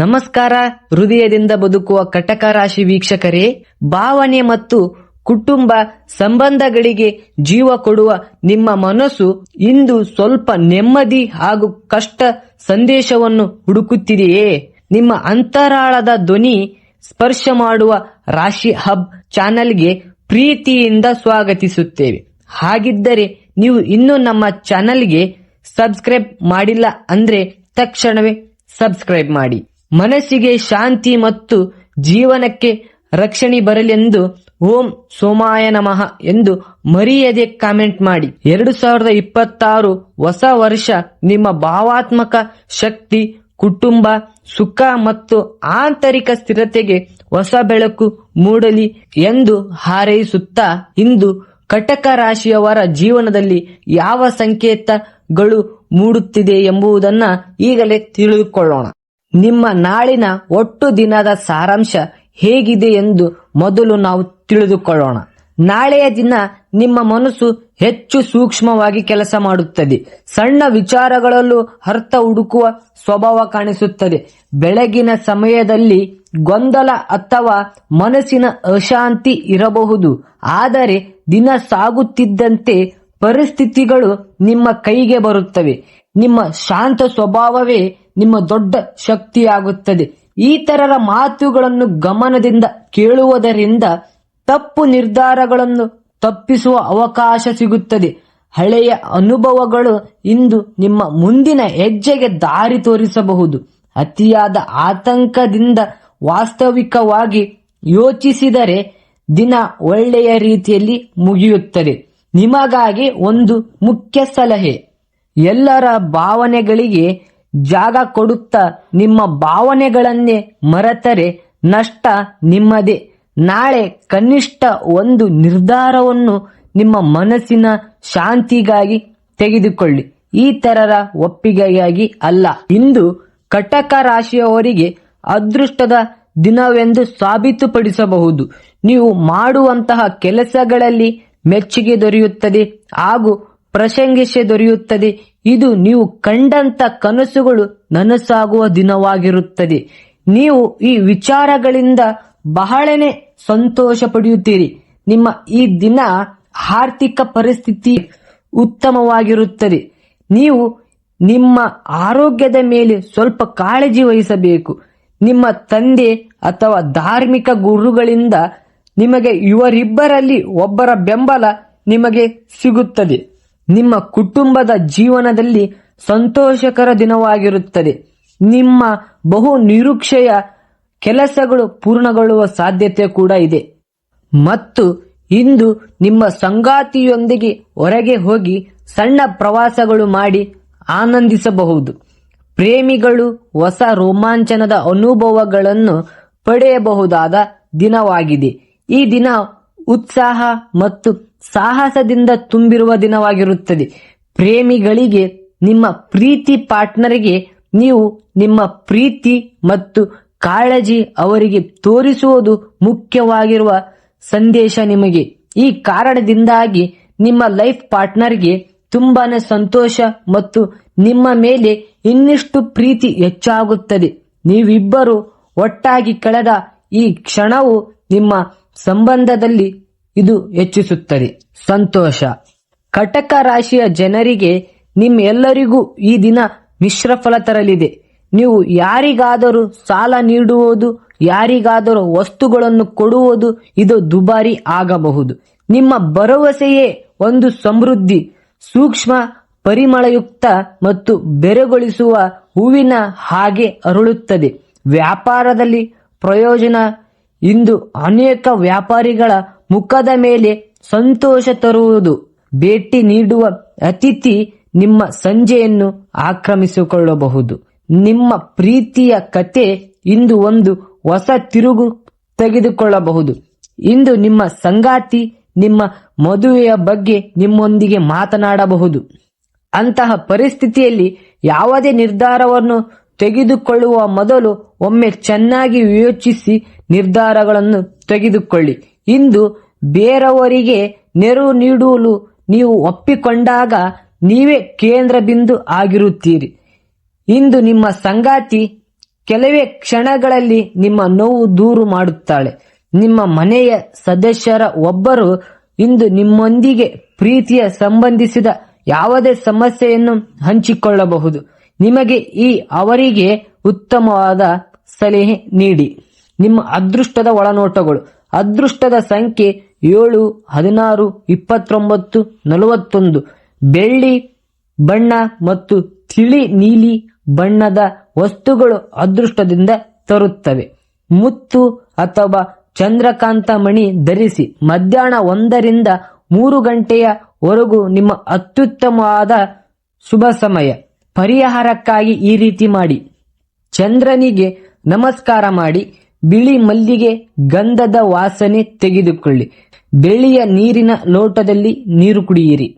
ನಮಸ್ಕಾರ. ಹೃದಯದಿಂದ ಬದುಕುವ ಕಟಕ ರಾಶಿ ವೀಕ್ಷಕರೇ, ಭಾವನೆ ಮತ್ತು ಕುಟುಂಬ ಸಂಬಂಧಗಳಿಗೆ ಜೀವ ಕೊಡುವ ನಿಮ್ಮ ಮನಸ್ಸು ಇಂದು ಸ್ವಲ್ಪ ನೆಮ್ಮದಿ ಹಾಗೂ ಕಷ್ಟ ಸಂದೇಶವನ್ನು ಹುಡುಕುತ್ತಿದೆಯೇ? ನಿಮ್ಮ ಅಂತರಾಳದ ಧ್ವನಿ ಸ್ಪರ್ಶ ಮಾಡುವ ರಾಶಿ ಹಬ್ ಚಾನೆಲ್ಗೆ ಪ್ರೀತಿಯಿಂದ ಸ್ವಾಗತಿಸುತ್ತೇವೆ. ಹಾಗಿದ್ದರೆ ನೀವು ಇನ್ನೂ ನಮ್ಮ ಚಾನೆಲ್ಗೆ ಸಬ್ಸ್ಕ್ರೈಬ್ ಮಾಡಿಲ್ಲ ಅಂದ್ರೆ ತಕ್ಷಣವೇ ಸಬ್ಸ್ಕ್ರೈಬ್ ಮಾಡಿ. ಮನಸ್ಸಿಗೆ ಶಾಂತಿ ಮತ್ತು ಜೀವನಕ್ಕೆ ರಕ್ಷಣೆ ಬರಲೆಂದು ಓಂ ಸೋಮಾಯ ನಮಃ ಎಂದು ಮರೆಯದೆ ಕಾಮೆಂಟ್ ಮಾಡಿ. ಎರಡು ಸಾವಿರದ ಇಪ್ಪತ್ತಾರು ಹೊಸ ವರ್ಷ ನಿಮ್ಮ ಭಾವಾತ್ಮಕ ಶಕ್ತಿ, ಕುಟುಂಬ, ಸುಖ ಮತ್ತು ಆಂತರಿಕ ಸ್ಥಿರತೆಗೆ ಹೊಸ ಬೆಳಕು ಮೂಡಲಿ ಎಂದು ಹಾರೈಸುತ್ತಾ ಇಂದು ಕಟಕ ರಾಶಿಯವರ ಜೀವನದಲ್ಲಿ ಯಾವ ಸಂಕೇತಗಳು ಮೂಡುತ್ತಿದೆ ಎಂಬುದನ್ನ ಈಗಲೇ ತಿಳಿದುಕೊಳ್ಳೋಣ. ನಿಮ್ಮ ನಾಳಿನ ಒಟ್ಟು ದಿನದ ಸಾರಾಂಶ ಹೇಗಿದೆ ಎಂದು ಮೊದಲು ನಾವು ತಿಳಿದುಕೊಳ್ಳೋಣ. ನಾಳೆಯ ದಿನ ನಿಮ್ಮ ಮನಸ್ಸು ಹೆಚ್ಚು ಸೂಕ್ಷ್ಮವಾಗಿ ಕೆಲಸ ಮಾಡುತ್ತದೆ. ಸಣ್ಣ ವಿಚಾರಗಳಲ್ಲೂ ಅರ್ಥ ಹುಡುಕುವ ಸ್ವಭಾವ ಕಾಣಿಸುತ್ತದೆ. ಬೆಳಗಿನ ಸಮಯದಲ್ಲಿ ಗೊಂದಲ ಅಥವಾ ಮನಸ್ಸಿನ ಅಶಾಂತಿ ಇರಬಹುದು. ಆದರೆ ದಿನ ಸಾಗುತ್ತಿದ್ದಂತೆ ಪರಿಸ್ಥಿತಿಗಳು ನಿಮ್ಮ ಕೈಗೆ ಬರುತ್ತವೆ. ನಿಮ್ಮ ಶಾಂತ ಸ್ವಭಾವವೇ ನಿಮ್ಮ ದೊಡ್ಡ ಶಕ್ತಿಯಾಗುತ್ತದೆ. ಈ ತರರ ಮಾತುಗಳನ್ನು ಗಮನದಿಂದ ಕೇಳುವುದರಿಂದ ತಪ್ಪು ನಿರ್ಧಾರಗಳನ್ನು ತಪ್ಪಿಸುವ ಅವಕಾಶ ಸಿಗುತ್ತದೆ. ಹಳೆಯ ಅನುಭವಗಳು ಇಂದು ನಿಮ್ಮ ಮುಂದಿನ ಹೆಜ್ಜೆಗೆ ದಾರಿ ತೋರಿಸಬಹುದು. ಅತಿಯಾದ ಆತಂಕದಿಂದ ವಾಸ್ತವಿಕವಾಗಿ ಯೋಚಿಸಿದರೆ ದಿನ ಒಳ್ಳೆಯ ರೀತಿಯಲ್ಲಿ ಮುಗಿಯುತ್ತದೆ. ನಿಮಗಾಗಿ ಒಂದು ಮುಖ್ಯ ಸಲಹೆ. ಎಲ್ಲರ ಭಾವನೆಗಳಿಗೆ ಜಾಗ ಕೊಡುತ್ತಾ ನಿಮ್ಮ ಭಾವನೆಗಳನ್ನೇ ಮರೆತರೆ ನಷ್ಟ ನಿಮ್ಮದೇ. ನಾಳೆ ಕನಿಷ್ಠ ಒಂದು ನಿರ್ಧಾರವನ್ನು ನಿಮ್ಮ ಮನಸ್ಸಿನ ಶಾಂತಿಗಾಗಿ ತೆಗೆದುಕೊಳ್ಳಿ. ಈ ತರರ ಒಪ್ಪಿಗೆಯಾಗಿ ಅಲ್ಲ. ಇಂದು ಕಟಕ ರಾಶಿಯವರಿಗೆ ಅದೃಷ್ಟದ ದಿನವೆಂದು ಸಾಬೀತುಪಡಿಸಬಹುದು. ನೀವು ಮಾಡುವಂತಹ ಕೆಲಸಗಳಲ್ಲಿ ಮೆಚ್ಚುಗೆ ದೊರೆಯುತ್ತದೆ ಹಾಗೂ ಪ್ರಶಂಸೆ ದೊರೆಯುತ್ತದೆ. ಇದು ನೀವು ಕಂಡಂತ ಕನಸುಗಳು ನನಸಾಗುವ ದಿನವಾಗಿರುತ್ತದೆ. ನೀವು ಈ ವಿಚಾರಗಳಿಂದ ಬಹಳನೆ ಸಂತೋಷ ಪಡೆಯುತ್ತೀರಿ. ನಿಮ್ಮ ಈ ದಿನ ಆರ್ಥಿಕ ಪರಿಸ್ಥಿತಿ ಉತ್ತಮವಾಗಿರುತ್ತದೆ. ನೀವು ನಿಮ್ಮ ಆರೋಗ್ಯದ ಮೇಲೆ ಸ್ವಲ್ಪ ಕಾಳಜಿ ವಹಿಸಬೇಕು. ನಿಮ್ಮ ತಂದೆ ಅಥವಾ ಧಾರ್ಮಿಕ ಗುರುಗಳಿಂದ ನಿಮಗೆ ಇವರಿಬ್ಬರಲ್ಲಿ ಒಬ್ಬರ ಬೆಂಬಲ ನಿಮಗೆ ಸಿಗುತ್ತದೆ. ನಿಮ್ಮ ಕುಟುಂಬದ ಜೀವನದಲ್ಲಿ ಸಂತೋಷಕರ ದಿನವಾಗಿರುತ್ತದೆ. ನಿಮ್ಮ ಬಹು ನಿರೀಕ್ಷೆಯ ಕೆಲಸಗಳು ಪೂರ್ಣಗೊಳ್ಳುವ ಸಾಧ್ಯತೆ ಕೂಡ ಇದೆ. ಮತ್ತು ಇಂದು ನಿಮ್ಮ ಸಂಗಾತಿಯೊಂದಿಗೆ ಹೊರಗೆ ಹೋಗಿ ಸಣ್ಣ ಪ್ರವಾಸಗಳು ಮಾಡಿ ಆನಂದಿಸಬಹುದು. ಪ್ರೇಮಿಗಳು ಹೊಸ ರೋಮಾಂಚನದ ಅನುಭವಗಳನ್ನು ಪಡೆಯಬಹುದಾದ ದಿನವಾಗಿದೆ. ಈ ದಿನ ಉತ್ಸಾಹ ಮತ್ತು ಸಾಹಸದಿಂದ ತುಂಬಿರುವ ದಿನವಾಗಿರುತ್ತದೆ. ಪ್ರೇಮಿಗಳಿಗೆ ನಿಮ್ಮ ಪ್ರೀತಿ ಪಾರ್ಟ್ನರ್ಗೆ ನೀವು ನಿಮ್ಮ ಪ್ರೀತಿ ಮತ್ತು ಕಾಳಜಿ ಅವರಿಗೆ ತೋರಿಸುವುದು ಮುಖ್ಯವಾಗಿರುವ ಸಂದೇಶ ನಿಮಗೆ. ಈ ಕಾರಣದಿಂದಾಗಿ ನಿಮ್ಮ ಲೈಫ್ ಪಾರ್ಟ್ನರ್ಗೆ ತುಂಬಾನೇ ಸಂತೋಷ ಮತ್ತು ನಿಮ್ಮ ಮೇಲೆ ಇನ್ನಿಷ್ಟು ಪ್ರೀತಿ ಹೆಚ್ಚಾಗುತ್ತದೆ. ನೀವಿಬ್ಬರು ಒಟ್ಟಾಗಿ ಕಳೆದ ಈ ಕ್ಷಣವು ನಿಮ್ಮ ಸಂಬಂಧದಲ್ಲಿ ಇದು ಹೆಚ್ಚಿಸುತ್ತದೆ. ಸಂತೋಷ. ಕಟಕ ರಾಶಿಯ ಜನರಿಗೆ ನಿಮ್ಮೆಲ್ಲರಿಗೂ ಈ ದಿನ ಮಿಶ್ರ ಫಲ ತರಲಿದೆ. ನೀವು ಯಾರಿಗಾದರೂ ಸಾಲ ನೀಡುವುದು, ಯಾರಿಗಾದರೂ ವಸ್ತುಗಳನ್ನು ಕೊಡುವುದು, ಇದು ದುಬಾರಿ ಆಗಬಹುದು. ನಿಮ್ಮ ಭರವಸೆಯೇ ಒಂದು ಸಮೃದ್ಧಿ. ಸೂಕ್ಷ್ಮ, ಪರಿಮಳಯುಕ್ತ ಮತ್ತು ಬೆರೆಗೊಳಿಸುವ ಹೂವಿನ ಹಾಗೆ ಅರಳುತ್ತದೆ. ವ್ಯಾಪಾರದಲ್ಲಿ ಪ್ರಯೋಜನ ಇಂದು ಅನೇಕ ವ್ಯಾಪಾರಿಗಳ ಮುಖದ ಮೇಲೆ ಸಂತೋಷ ತರುವುದು. ಭೇಟಿ ನೀಡುವ ಅತಿಥಿ ನಿಮ್ಮ ಸಂಜೆಯನ್ನು ಆಕ್ರಮಿಸಿಕೊಳ್ಳಬಹುದು. ನಿಮ್ಮ ಪ್ರೀತಿಯ ಕತೆ ಇಂದು ಒಂದು ಹೊಸ ತಿರುಗು ತೆಗೆದುಕೊಳ್ಳಬಹುದು. ಇಂದು ನಿಮ್ಮ ಸಂಗಾತಿ ನಿಮ್ಮ ಮದುವೆಯ ಬಗ್ಗೆ ನಿಮ್ಮೊಂದಿಗೆ ಮಾತನಾಡಬಹುದು. ಅಂತಹ ಪರಿಸ್ಥಿತಿಯಲ್ಲಿ ಯಾವುದೇ ನಿರ್ಧಾರವನ್ನು ತೆಗೆದುಕೊಳ್ಳುವ ಮೊದಲು ಒಮ್ಮೆ ಚೆನ್ನಾಗಿ ಯೋಚಿಸಿ ನಿರ್ಧಾರಗಳನ್ನು ತೆಗೆದುಕೊಳ್ಳಿ. ಇಂದು ಬೇರೆಯವರಿಗೆ ನೆರವು ನೀಡಲು ನೀವು ಒಪ್ಪಿಕೊಂಡಾಗ ನೀವೇ ಕೇಂದ್ರ ಬಿಂದು ಆಗಿರುತ್ತೀರಿ. ಇಂದು ನಿಮ್ಮ ಸಂಗಾತಿ ಕೆಲವೇ ಕ್ಷಣಗಳಲ್ಲಿ ನಿಮ್ಮ ನೋವು ದೂರು ಮಾಡುತ್ತಾಳೆ. ನಿಮ್ಮ ಮನೆಯ ಸದಸ್ಯರ ಒಬ್ಬರು ಇಂದು ನಿಮ್ಮೊಂದಿಗೆ ಪ್ರೀತಿಯ ಸಂಬಂಧಿಸಿದ ಯಾವುದೇ ಸಮಸ್ಯೆಯನ್ನು ಹಂಚಿಕೊಳ್ಳಬಹುದು. ನಿಮಗೆ ಈ ಅವರಿಗೆ ಉತ್ತಮವಾದ ಸಲಹೆ ನೀಡಿ. ನಿಮ್ಮ ಅದೃಷ್ಟದ ಒಳನೋಟಗಳು. ಅದೃಷ್ಟದ ಸಂಖ್ಯೆ ಏಳು, ಹದಿನಾರು, ಇಪ್ಪತ್ತೊಂಬತ್ತು, ನಲವತ್ತೊಂದು. ಬೆಳ್ಳಿ ಬಣ್ಣ ಮತ್ತು ತಿಳಿ ನೀಲಿ ಬಣ್ಣದ ವಸ್ತುಗಳು ಅದೃಷ್ಟದಿಂದ ತರುತ್ತವೆ. ಮುತ್ತು ಅಥವಾ ಚಂದ್ರಕಾಂತ ಮಣಿ ಧರಿಸಿ ಮಧ್ಯಾಹ್ನ ಒಂದರಿಂದ ಮೂರು ಗಂಟೆಯವರೆಗೂ ನಿಮ್ಮ ಅತ್ಯುತ್ತಮವಾದ ಶುಭ ಸಮಯ. ಪರಿಹಾರಕ್ಕಾಗಿ ಈ ರೀತಿ ಮಾಡಿ. ಚಂದ್ರನಿಗೆ ನಮಸ್ಕಾರ ಮಾಡಿ, ಬಿಳಿ ಮಲ್ಲಿಗೆ ಗಂಧದ ವಾಸನೆ ತೆಗೆದುಕೊಳ್ಳಿ. ಬೆಳ್ಳಿಯ ನೀರಿನ ಲೋಟದಲ್ಲಿ ನೀರು ಕುಡಿಯಿರಿ.